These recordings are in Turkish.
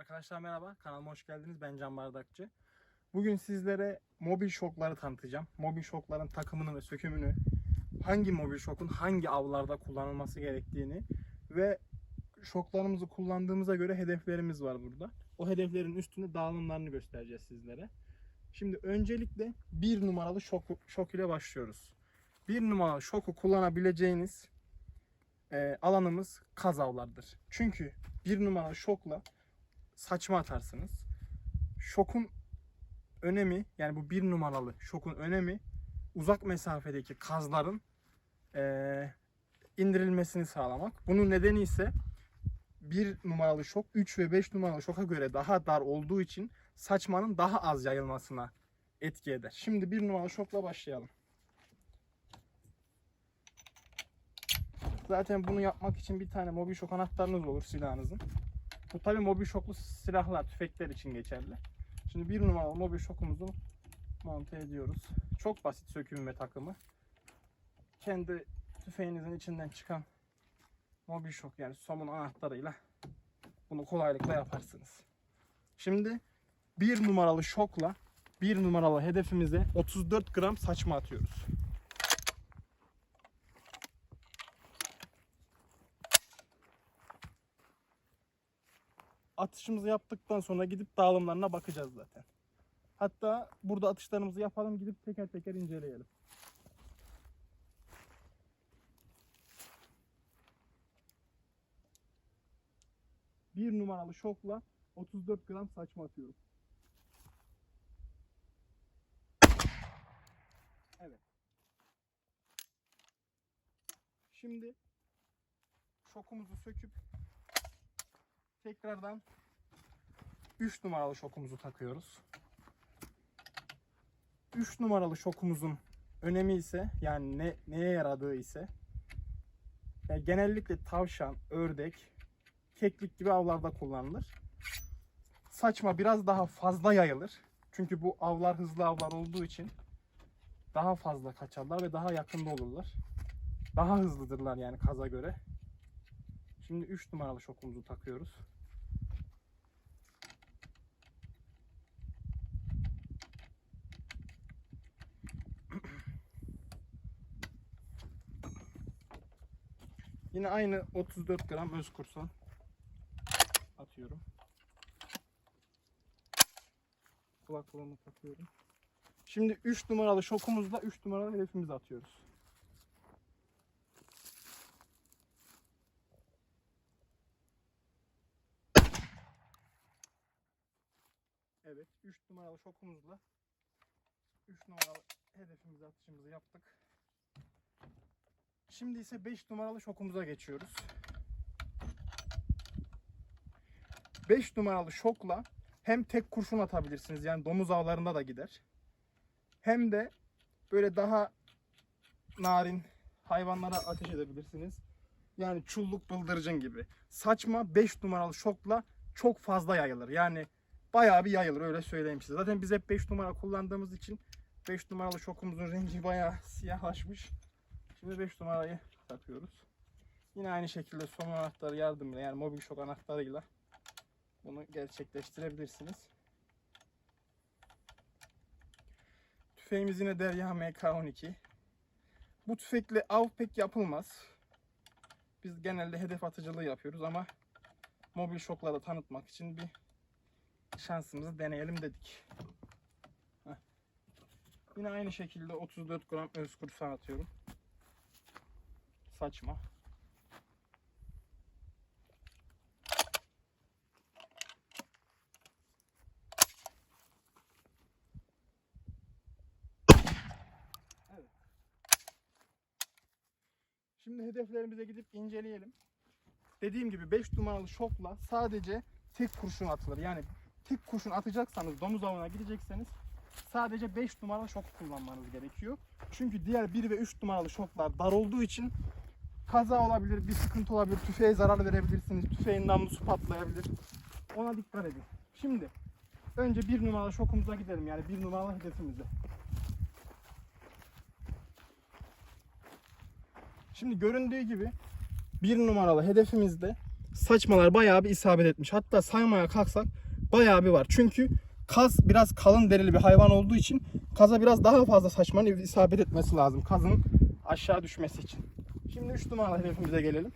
Arkadaşlar merhaba, kanalıma hoş geldiniz. Ben Can Bardakçı. Bugün sizlere mobil şokları tanıtacağım. Mobil şokların takımını ve sökümünü, hangi mobil şokun hangi avlarda kullanılması gerektiğini ve şoklarımızı kullandığımıza göre hedeflerimiz var burada. O hedeflerin üstünde dağılımlarını göstereceğiz sizlere. Şimdi öncelikle bir numaralı şok, şok ile başlıyoruz. Bir numaralı şoku kullanabileceğiniz e, alanımız kaz avlardır. Çünkü bir numaralı şokla saçma atarsınız. Şokun önemi yani bu bir numaralı şokun önemi uzak mesafedeki kazların eee, indirilmesini sağlamak. Bunun nedeni ise bir numaralı şok 3 ve 5 numaralı şoka göre daha dar olduğu için saçmanın daha az yayılmasına etki eder. Şimdi bir numaralı şokla başlayalım. Zaten bunu yapmak için bir tane mobil şok anahtarınız olur silahınızın. Bu tabi mobil şoklu silahlar, tüfekler için geçerli. Şimdi bir numaralı mobil şokumuzu monte ediyoruz. Çok basit sökümü ve takımı. Kendi tüfeğinizin içinden çıkan mobil şok yani somun anahtarıyla bunu kolaylıkla yaparsınız. Şimdi bir numaralı şokla bir numaralı hedefimize 34 gram saçma atıyoruz. Atışımızı yaptıktan sonra gidip dağılımlarına bakacağız zaten. Hatta burada atışlarımızı yapalım gidip teker teker inceleyelim. Bir numaralı şokla 34 gram saçma atıyorum. Evet. Şimdi şokumuzu söküp tekrardan 3 numaralı şokumuzu takıyoruz. 3 numaralı şokumuzun önemi ise yani ne, neye yaradığı ise yani genellikle tavşan, ördek, keklik gibi avlarda kullanılır. Saçma biraz daha fazla yayılır. Çünkü bu avlar hızlı avlar olduğu için daha fazla kaçarlar ve daha yakında olurlar. Daha hızlıdırlar yani kaza göre. Şimdi 3 numaralı şokumuzu takıyoruz. Yine aynı 34 gram öz kursan atıyorum. Kulaklığımı takıyorum. Şimdi 3 numaralı şokumuzla 3 numaralı hedefimizi atıyoruz. Evet 3 numaralı şokumuzla 3 numaralı hedefimizi atışımızı yaptık. Şimdi ise 5 numaralı şokumuza geçiyoruz. 5 numaralı şokla hem tek kurşun atabilirsiniz yani domuz avlarında da gider. Hem de böyle daha narin hayvanlara ateş edebilirsiniz. Yani çulluk bıldırcın gibi. Saçma 5 numaralı şokla çok fazla yayılır. Yani bayağı bir yayılır öyle söyleyeyim size. Zaten biz hep 5 numara kullandığımız için 5 numaralı şokumuzun rengi bayağı siyahlaşmış. Şimdi 5 numarayı takıyoruz. Yine aynı şekilde son anahtarı yardımıyla yani mobil şok anahtarıyla bunu gerçekleştirebilirsiniz. Tüfeğimiz yine Derya MK12. Bu tüfekle av pek yapılmaz. Biz genelde hedef atıcılığı yapıyoruz ama mobil şokları tanıtmak için bir şansımızı deneyelim dedik. Heh. Yine aynı şekilde 34 gram öz kursan atıyorum. Saçma. Şimdi hedeflerimize gidip inceleyelim. Dediğim gibi 5 numaralı şokla sadece tek kurşun atılır. Yani tek kurşun atacaksanız domuz avına gidecekseniz sadece 5 numaralı şok kullanmanız gerekiyor. Çünkü diğer 1 ve 3 numaralı şoklar dar olduğu için kaza olabilir, bir sıkıntı olabilir, tüfeğe zarar verebilirsiniz, tüfeğin namlusu patlayabilir. Ona dikkat edin. Şimdi önce bir numaralı şokumuza gidelim yani bir numaralı hedefimize. Şimdi göründüğü gibi bir numaralı hedefimizde saçmalar bayağı bir isabet etmiş. Hatta saymaya kalksak bayağı bir var. Çünkü kaz biraz kalın derili bir hayvan olduğu için kaza biraz daha fazla saçmanın isabet etmesi lazım. Kazın aşağı düşmesi için. Şimdi 3 numaralı hedefimize gelelim.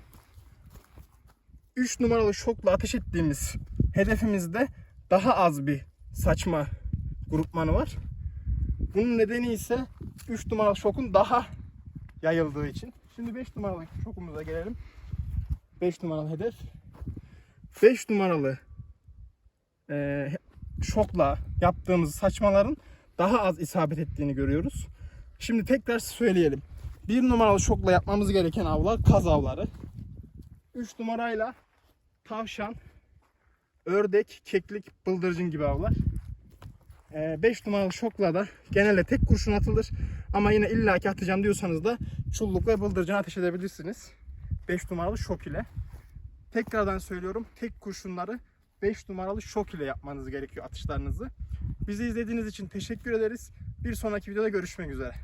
3 numaralı şokla ateş ettiğimiz hedefimizde daha az bir saçma grupmanı var. Bunun nedeni ise 3 numaralı şokun daha yayıldığı için. Şimdi 5 numaralı şokumuza gelelim. 5 numaralı hedef. 5 numaralı e, şokla yaptığımız saçmaların daha az isabet ettiğini görüyoruz. Şimdi tekrar söyleyelim. 1 numaralı şokla yapmamız gereken avlar kaz avları. 3 numarayla tavşan, ördek, keklik, bıldırcın gibi avlar. 5 numaralı şokla da genelde tek kurşun atılır. Ama yine illaki atacağım diyorsanız da çulluk ve bıldırcın ateş edebilirsiniz. 5 numaralı şok ile. Tekrardan söylüyorum tek kurşunları 5 numaralı şok ile yapmanız gerekiyor atışlarınızı. Bizi izlediğiniz için teşekkür ederiz. Bir sonraki videoda görüşmek üzere.